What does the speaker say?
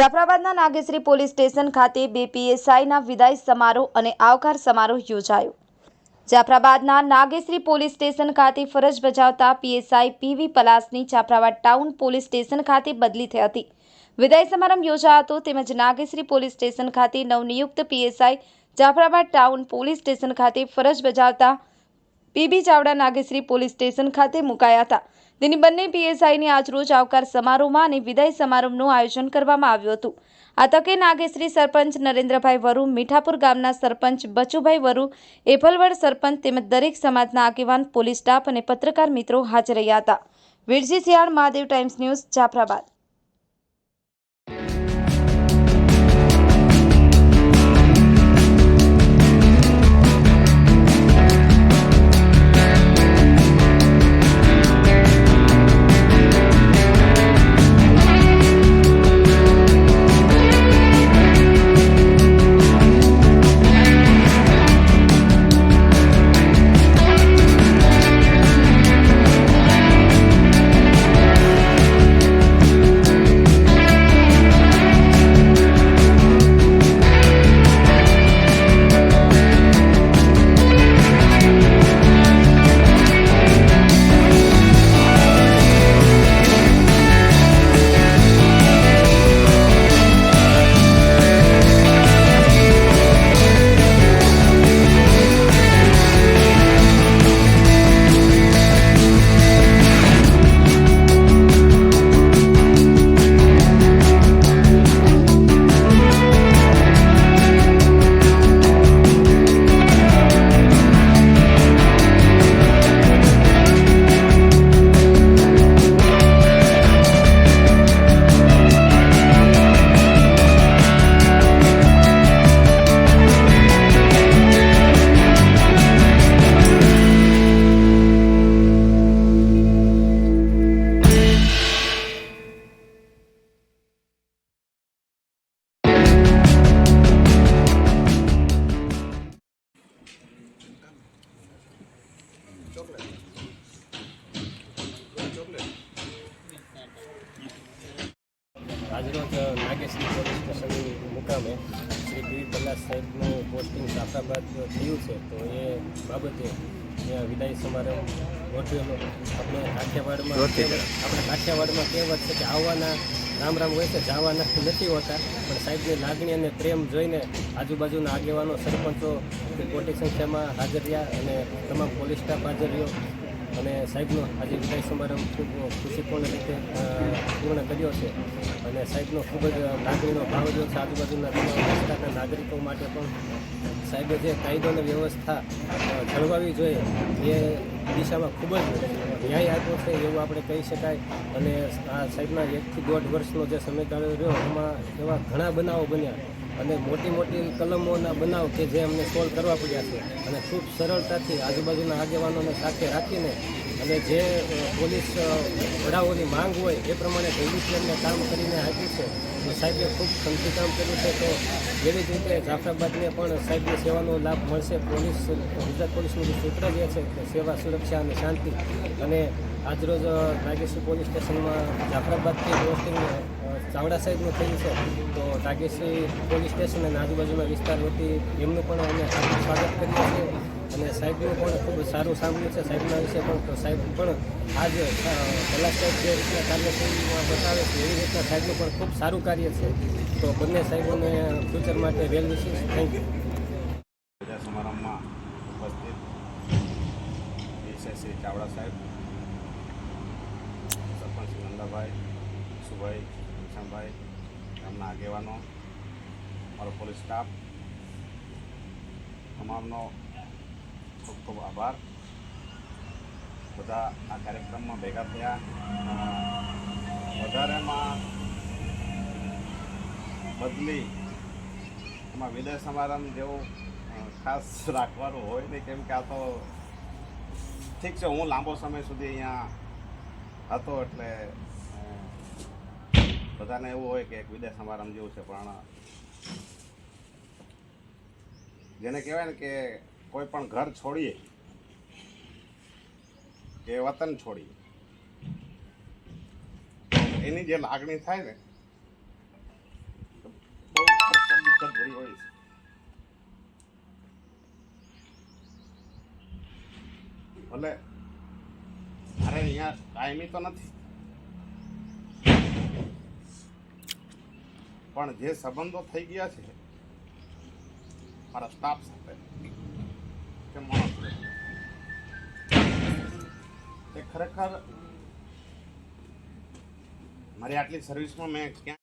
જાફરાબાદના Nageshri police station ખાતે બે પીએસઆઈના વિદાય સમારોહ અને આવકાર સમારોહ યોજાયો. જાફરાબાદના નાગેશ્રી પોલીસ સ્ટેશન ખાતે ફરજ બજાવતા પીએસઆઈ પીવી પલાસની જાફરાબાદ ટાઉન પોલીસ સ્ટેશન ખાતે બદલી થઈ હતી. વિદાય સમારંભ યોજાયો હતો તેમજ નાગેશ્રી પોલીસ સ્ટેશન ખાતે નવનિયુક્ત PSI Jafrabad town police station ખાતે ફરજ બજાવતા PB Chavda Nageshri police station ખાતે મુકાયા હતા. તેની બંને પીએસઆઈની આજરોજ આવકાર સમારોહમાં અને વિદાય સમારંભનું આયોજન કરવામાં આવ્યું હતું. આ તકે નાગેશ્રી સરપંચ નરેન્દ્રભાઈ વરુ, મીઠાપુર ગામના સરપંચ બચુભાઈ વરુ એફલવડ સરપંચ તેમજ દરેક સમાજના આગેવાન, પોલીસ સ્ટાફ અને પત્રકાર મિત્રો હાજર રહ્યા હતા. Virji Siyal Mahadev Times news, Jafrabad. આજરોજ નાગેશ્રી પોલીસ સ્ટેશનની મુકામે શ્રી પી પલ્લાસ સાહેબનું પોસ્ટિંગ જાફરાબાદ થયું છે. તો એ બાબતે ત્યાં વિદાય સમારંભ ગોઠવેલો. આપણે કાઠિયાવાડમાં આપણે કાઠિયાવાડમાં કહેવત છે કે આવવાના રામ રામ હોય છે જવાના નથી હોતા. પણ સાહેબની લાગણી અને પ્રેમ જોઈને આજુબાજુના આગેવાનો સરપંચો મોટી સંખ્યામાં હાજર રહ્યા અને તમામ પોલીસ સ્ટાફ હાજર રહ્યો. અને સાહેબનો આજે વિદાય સમારંભ ખૂબ ખુશીપૂર્ણ રીતે પૂર્ણ કર્યો છે. અને સાહેબનો ખૂબ જ લાગણીનો ભાવ જો છે. આજુબાજુના વિસ્તારના નાગરિકો માટે પણ સાહેબે જે કાયદો અને વ્યવસ્થા જળવાવી જોઈએ એ દિશામાં ખૂબ જ ન્યાય આપ્યો છે એવું આપણે કહી શકાય. અને આ સાહેબના એકથી દોઢ વર્ષનો જે સમયગાળો રહ્યો, એમાં એવા ઘણા બનાવો બન્યા. અને મોટી મોટી કલમોના બનાવ કે જે અમને સોલ્વ કરવા પડ્યા છે. અને ખૂબ સરળતાથી આજુબાજુના આગેવાનોને સાથે રાખીને અને જે પોલીસ વડાઓની માંગ હોય એ પ્રમાણે પોલીસને કામ કરીને આપ્યું છે. તો સાહેબે ખૂબ ખંતી કામ કર્યું છે તો જેવી જ રીતે જાફરાબાદને પણ સાહેબની સેવાનો લાભ મળશે. પોલીસ, ગુજરાત પોલીસનું સૂત્ર જે છે સેવા, સુરક્ષા અને શાંતિ. અને આજરોજ નાગેશ્વર પોલીસ સ્ટેશનમાં જાફરાબાદથી પોસ્ટિંગ ચાવડા સાહેબનું થયું છે, તો રાગેશ્રી પોલીસ સ્ટેશન અને આજુબાજુના વિસ્તાર વતી એમનું પણ અમે સ્વાગત કરીએ છીએ અને સાહેબનું પણ ખૂબ સારું સાંભળ્યું છે. સાહેબના વિશે પણ સાહેબ પણ આજ કલા સાહેબ જે રીતના કાર્યક્રમમાં બતાવે છે, એવી રીતના સાહેબનું પણ ખૂબ સારું કાર્ય છે. તો બંને સાહેબોને ફ્યુચર માટે વેલ વિશેષ થેન્ક યુ પ્રજા સમારંભમાં ચાવડા સાહેબ, સરપંચ નંદાભાઈ, સુભાઈ ઘનશ્યામભાઈ ગામના આગેવાનો મારો પોલીસ સ્ટાફ તમામનો ખૂબ ખૂબ આભાર. બધા આ કાર્યક્રમમાં ભેગા થયા. વધારેમાં બદલી એમાં વિદાય સમારંભ જેવું ખાસ રાખવાનું હોય નહીં, કેમ કે આ તો ઠીક છે, હું લાંબો સમય સુધી અહીંયા હતો એટલે બધાને એવું હોય કે એક વિદાય સમારંભ જેવું છે, પણ, જેને કહેવાય ને કે કોઈ પણ ઘર છોડીએ, કે વતન છોડીએ, એની જે લાગણી થાય ને મજબૂરી હોય ભલે અરે અહીંયા કાયમી તો નથી. પણ જે સંબંધો થઈ ગયા છે, મારા સ્ટાફ સાથે, કે માણસ એ ખરેખર, મારી આટલી સર્વિસમાં મેં ક્યાં